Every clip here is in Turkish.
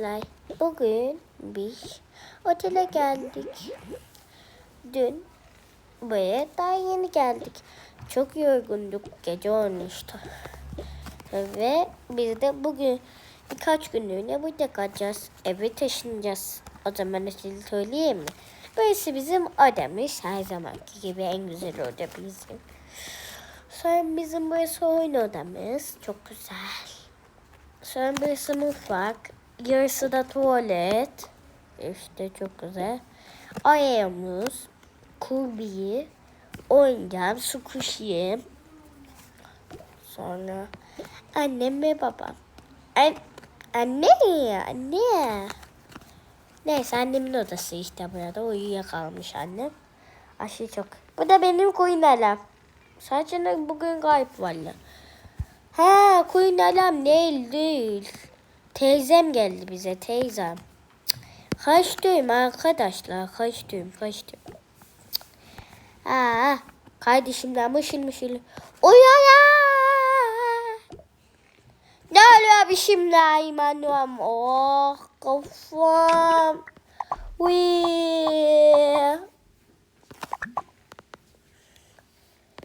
arkadaşlar. Bugün biz otele geldik. Dün buraya daha yeni geldik. Çok yorgunduk. Gece olmuştu. Ve biz de bugün birkaç günlüğüne burada kalacağız. Eve taşınacağız. O zaman size söyleyeyim mi? Burası bizim odamız. Her zamanki gibi en güzel oda bizim. Sonra bizim burası oyun odamız. Çok güzel. Sonra burası mutfak. Yarısı da tuvalet. İşte çok güzel. Ayağımız, kurbiyi, oyuncağım, su kuşuyum. Sonra annem ve babam. An anne, anne. Neyse annemin odası işte burada uyuyakalmış annem. Aşı çok. Bu da benim koyun alam. Sadece bugün kayıp valla. Ha koyun alam değil değil. Teyzem geldi bize teyzem. Kaçtım arkadaşlar kaçtım kaçtım. Aa, kardeşimden mışıl mışıl. Uyanan. Ne oluyor imanım? Oh kafam. Uy.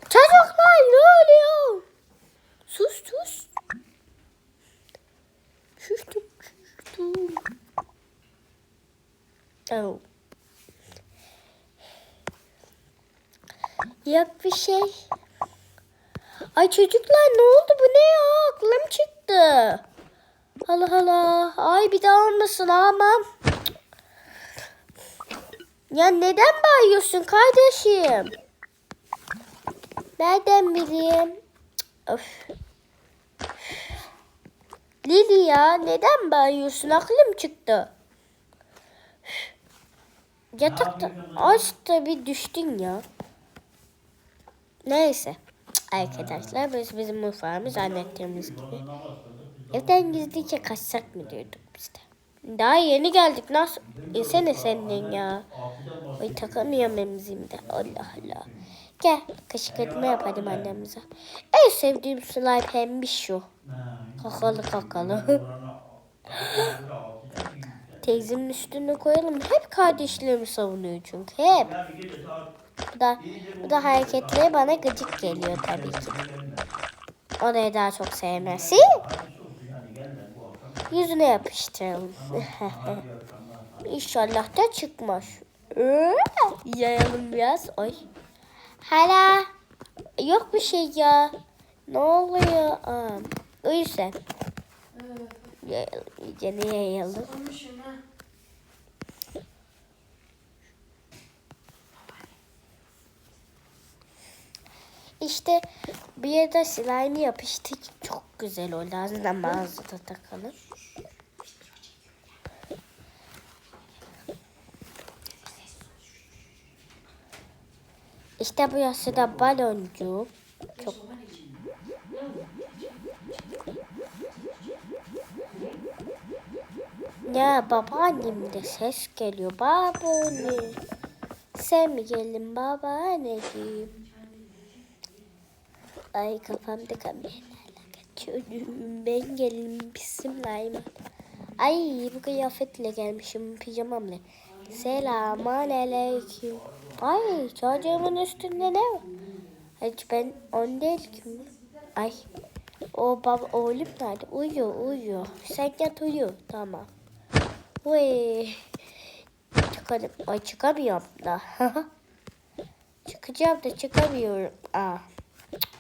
Çocuklar ne oluyor? Sus sus. Oh. Yok bir şey. Ay çocuklar ne oldu bu ne ya? Aklım çıktı. Allah Allah. Ay bir daha olmasın aman. Ya neden bağırıyorsun kardeşim? Nereden bileyim? Of. Lili ya neden bağırıyorsun? Aklım çıktı. Yatakta az tabi düştün ya. Neyse. Arkadaşlar burası bizim mutfağımız anlattığımız gibi. Evden gizlice kaçsak mı diyorduk biz de. Daha yeni geldik nasıl? İnsene senden ya. Ay takamıyorum emzimde. Allah Allah. Gel kışkırtma yapalım annemize. En sevdiğim slime pembiş şu. Kakalı kakalı. Teyzemin üstüne koyalım. Hep kardeşlerimi savunuyor çünkü. Hep. Bu da, bu da hareketleri bana gıcık geliyor tabii ki. Orayı daha çok sevmesi. Yüzüne yapıştıralım. İnşallah da çıkmaz. Yayalım biraz. Oy. Hala. Yok bir şey ya. Ne oluyor? Aa, o yüzden. Yayalım. İyice ne yayalım? İşte bir yerde slime yapıştık. Çok güzel oldu. Aslında mağazada takalım. İşte burası da baloncu. Çok Ya babaannem de ses geliyor. Babaanne. Sen mi geldin babaanneciğim? Ay kafamda kameralarla kaçıyorum. Ben gelin bismillahirrahmanirrahim. Ay bu kıyafetle gelmişim pijamamla. Selamun aleyküm. Ay çocuğumun üstünde ne var? Hiç ben on değil ki. Ay o baba oğlum nerede? Uyuyor uyuyor. Sen yat uyu. Tamam. Uy. Çıkalım. Ay çıkamıyorum da. Çıkacağım da çıkamıyorum. Aa.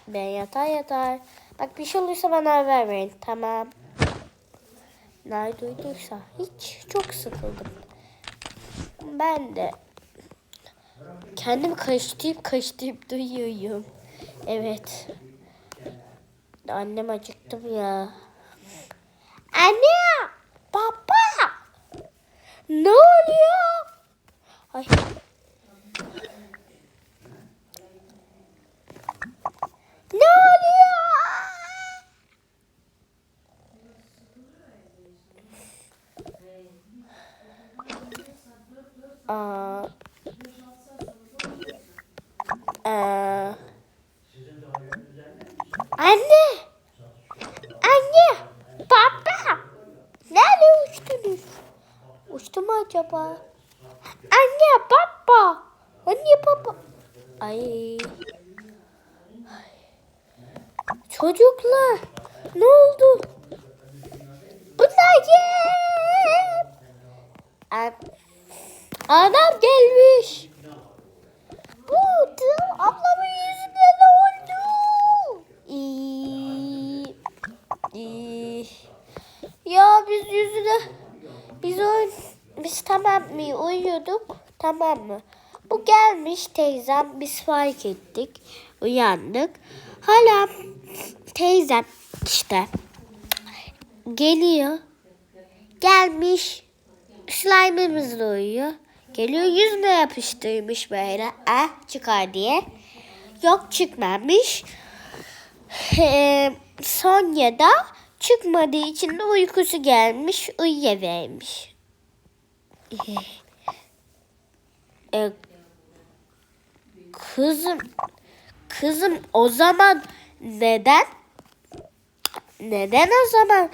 Ben yatar yatar. Bak bir şey olursa bana haber verin. Tamam. Nerede duyduysa. Hiç çok sıkıldım. Ben de kendimi karıştırıp karıştırıp duyuyorum. Evet. Annem acıktım ya. Anne! Baba! Ne oluyor? Ay. Ne oluyor? Aa. Aa. Anne! Anne! Baba! Nerede uçtunuz? düştü mü acaba? Anne baba. Anne baba. Ay. Çocuklar ne oldu? Kim? An- Adam gelmiş. Bu tam ablamın yüzüne ne oldu? İyi. İyi. Ya biz yüzüne biz oyun biz tamam mı uyuyorduk tamam mı? Bu gelmiş teyzem biz fark ettik uyandık. Hala teyzem işte geliyor gelmiş slime'ımızla uyuyor. Geliyor yüzüne yapıştırmış böyle ah çıkar diye. Yok çıkmamış. Ee, Sonya da çıkmadığı için de uykusu gelmiş, uyuyavermiş. Ee, kızım, kızım o zaman neden? Neden o zaman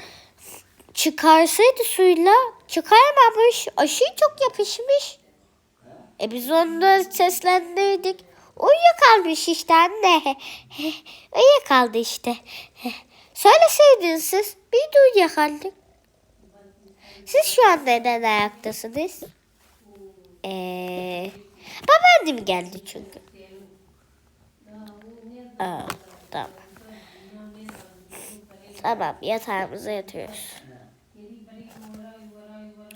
çıkarsaydı suyla çıkarmamış, aşıyı çok yapışmış. E biz onu seslendirdik. Uyuyakalmış işte anne. Uyuyakaldı işte. Söyleseydiniz siz. Bir de uyuyakaldık. Siz şu an neden ayaktasınız? Ee, babaannem geldi çünkü. Aa, tamam. Tamam yatağımıza yatıyoruz.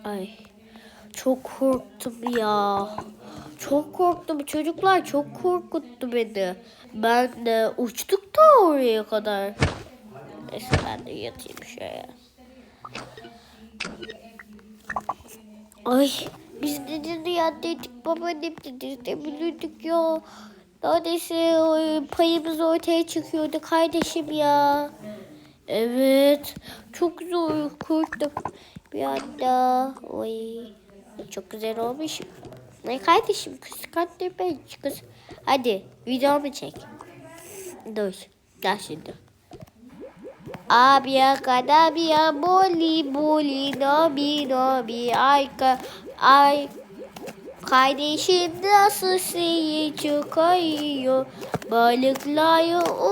Ay çok korktum ya. Çok korktum. Çocuklar çok korkuttu beni. Ben de uçtuk da oraya kadar. Neyse ben de yatayım şöyle. Ay biz neden yandıydık babaannem de bilirdik ya. Neredeyse payımız ortaya çıkıyordu kardeşim ya. Evet. Çok zor korktum. Bir anda. Oy. Çok güzel olmuş. Ne kardeşim kıskandım ben kız. Hadi videomu çek. Dur. Gel şimdi. Abia kadabia boli boli nobi nobi ayka ay Kardeşim nasıl şeyi çıkıyor Balıklar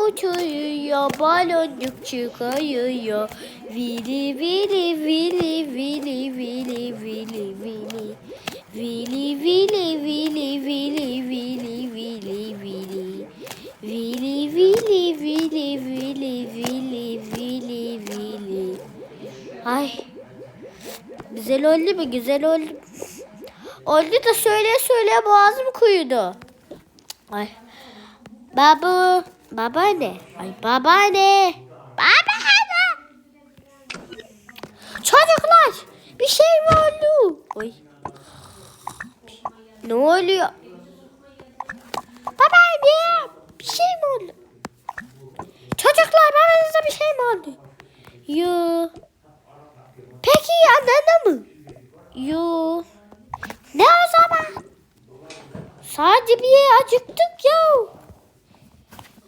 uçuyor Baloncuk çıkıyor Vili vili vili vili vili vili vili Vili vili vili vili vili vili vili Vili vili vili vili vili vili vili Ay Güzel oldu mu? Güzel oldu. Oldu da söyle söyle boğazım kuyudu. Ay. Babu. Babaanne. Ay babaanne. Babaanne. Çocuklar. Bir şey mi oldu? Oy. Ne oluyor? Babaanne. Bir şey mi oldu? Çocuklar babanıza bir şey mi oldu? Yo. Anladın mı? Yo. Ne o zaman? Sadece bir acıktık ya.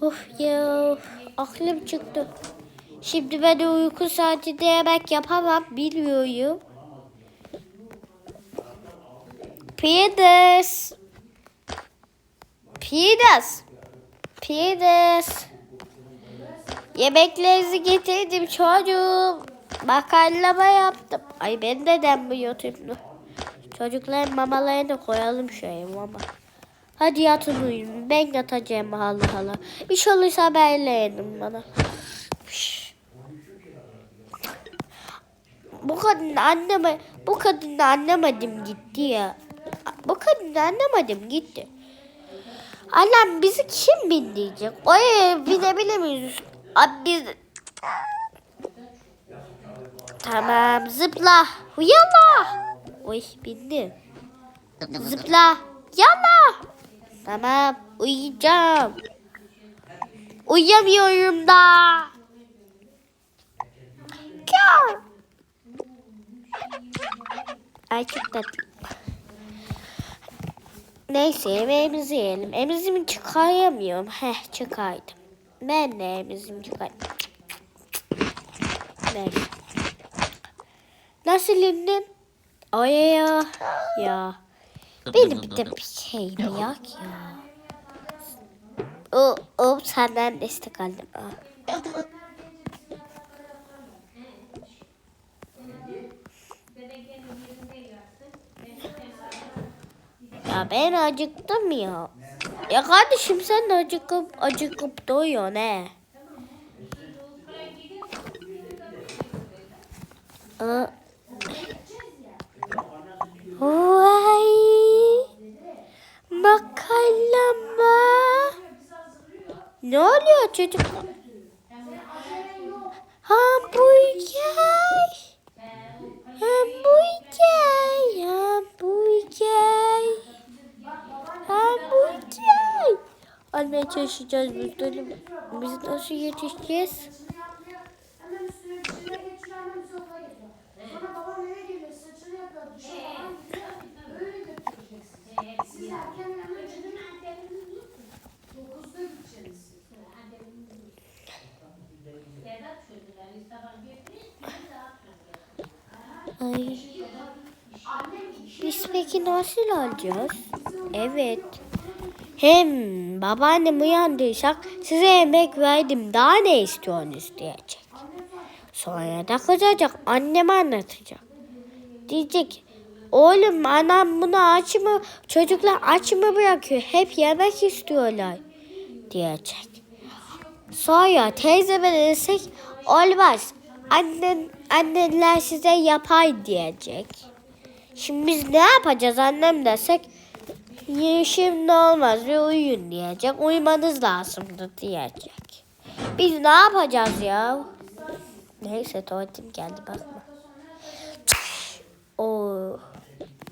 Of ya. Aklım çıktı. Şimdi ben de uyku saatinde yemek yapamam. Bilmiyorum. Pides. Pides. Pides. Yemeklerinizi getirdim çocuğum. Makarnama yaptım. Ay ben de denmiyor bunu. Çocukların mamalarını koyalım şuraya mama. Hadi yatın uyuyun. Ben yatacağım hala. Bir şey olursa haberleyin bana. Bu kadın anneme, bu kadın anlamadım gitti ya. Bu kadın anlamadım gitti. Annem bizi kim bindirecek? Oraya binebilir miyiz? Abi biz... Tamam zıpla. Yallah. Oy bindim. Zıpla. Yallah. Tamam uyuyacağım. Uyuyamıyorum da. Kör. Ay çok tatlı. Neyse yemeğimizi yiyelim. Emzimi çıkaramıyorum. Heh çıkardım. Ben de emzimi çıkardım. Neyse. Nasıl indin? Ay ya. Ya. Benim de bir şeyim yok ya. O, o senden destek aldım. Ya ben acıktım ya. Ya kardeşim sen de acıkıp acıkıp doyuyorsun he. Aa. Çocuk? Hamburger. Hamburger. Hamburger. Hamburger. Almaya çalışacağız biz de. Biz nasıl yetişeceğiz? Ay. Biz peki nasıl alacağız? Evet. Hem babaannem uyandıysak size yemek verdim daha ne istiyorsunuz diyecek. Sonra da kızacak anneme anlatacak. Diyecek oğlum anam bunu aç mı çocuklar aç mı bırakıyor hep yemek istiyorlar diyecek. Sonra teyzeme desek olmaz. Annen, annenler size yapay diyecek. Şimdi biz ne yapacağız annem desek "Ya şimdi olmaz ve uyuyun diyecek. Uyumanız lazımdı diyecek. Biz ne yapacağız ya? Neyse tuvaletim geldi bakma. Oo,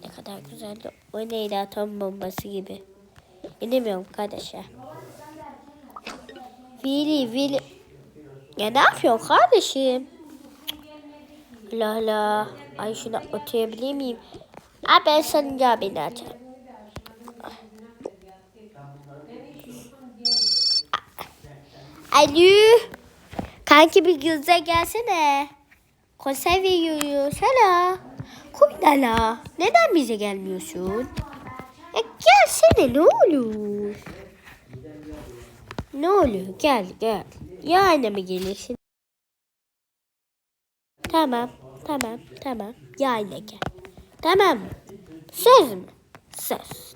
ne kadar güzeldi. O neydi atom bombası gibi. İnemiyorum kardeş ya. Vili Vili. Ya ne yapıyorsun kardeşim? La la. Ay şuna oturabilir miyim? Aa ben sanınca beni açarım. Alo. Kanki bir göze gelsene. Konserve yiyoruz. Hala. Kuynala. Neden bize gelmiyorsun? E gelsene ne olur. Ne oluyor? Gel gel. Yani mi gelirsin? Tamam. Tamam. Tamam. Yayla gel. Tamam? Söz mü? Söz.